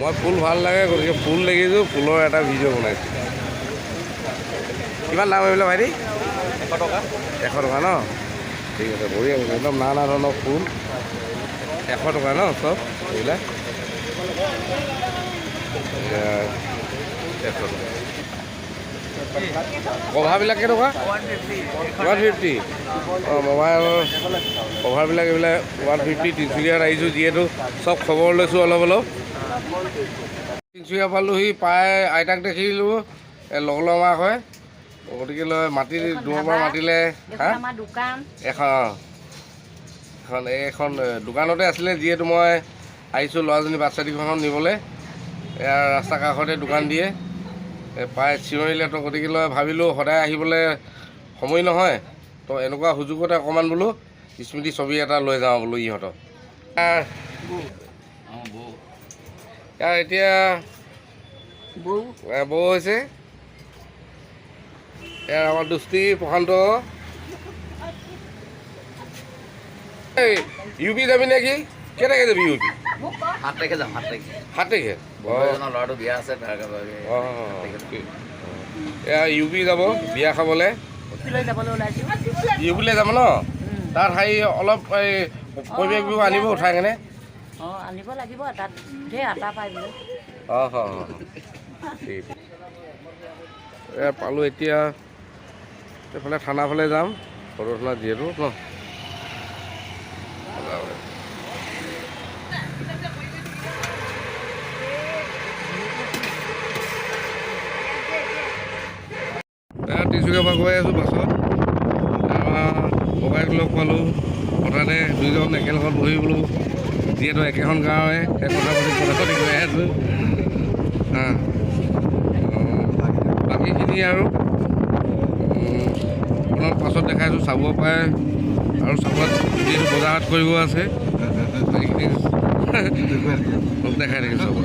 মই ফুল ভালো লাগে, গতিকে ফুল দেখিছোঁ, ফুলৰ এটা ভিডিঅ' বনাইছোঁ। কিমান দাম এইবিলাক ভাইটি? এশ টকা এশ টকা ন? ঠিক আছে, বঢ়িয়া একদম নানা ধৰণৰ ফুল। এশ টকা ন চব, এইবিলাক? এশ টকা। কভাৰবিলাক কেইটকা ওৱান ফিফটি। অঁ, মোবাইলৰ কভাৰবিলাক এইবিলাক ওৱান ফিফটি তিনিচুকীয়াত আহিছোঁ, যিহেতু চব খবৰ লৈছোঁ অলপ অলপ। তিনিচুকীয়া পালোহি পাই আইতাক দেখিলোঁ লগ লমাক হয়। গতিকে লৈ মাতি দূৰৰ পৰা মাতিলে দেখোন এখন এখন এইখন দোকানতে আছিলে যিহেতু মই আহিছোঁ ল'ৰাজনী বাছ চাৰ্টিফিকেটখন নিবলৈ। এয়া ৰাস্তা কাষতে দোকান দিয়ে। এই পাই চিঞৰিলে তো গতিকে লৈ ভাবিলোঁ সদায় আহিবলৈ সময় নহয়। তো এনেকুৱা সুযোগতে অকণমান বোলো স্মৃতি ছবি এটা লৈ যাওঁ বোলো ইহঁতক। ইয়াৰ এতিয়া বৌ? হৈছে। ইয়াৰ আমাৰ দুষ্টি প্ৰশান্ত। এই ইউ পি যাবি নেকি? কেনেকৈ যাবি ইউ পি সাত তাৰিখে যাম সাত তাৰিখে। সাত তাৰিখে? ল'ৰাটো বিয়া আছে তাৰ কাৰণে অঁ এয়া ইউ পি যাব বিয়া খাবলৈ। লৈ ইউ পিলৈ যাব ন? তাত হেৰি অলপ এই পৰিৱেশবোৰ আনিব উঠাই কেনে। আনিব লাগিব তাত আটা পাই অঁ পালোঁ এতিয়া। এইফালে থানা ফালে যাম সদৰ থানা যিহেতু ন। তিনিচুকীয়াৰ পৰা গৈ আছোঁ বাছত। আমাৰ ককাইক লগ পালোঁ। হঠাতে দুইজন একেলগত বহি বোলো। যিহেতু একেখন গাঁৱে একোটা কথা পাতি কথা পাতি গৈ আছোঁ। বাকীখিনি আৰু আপোনাৰ পাছত দেখাইছোঁ চাব পাৰে। আৰু চাবত যিহেতু বজাৰত কৰিব আছে সেইখিনি দেখাই থাকিম চাব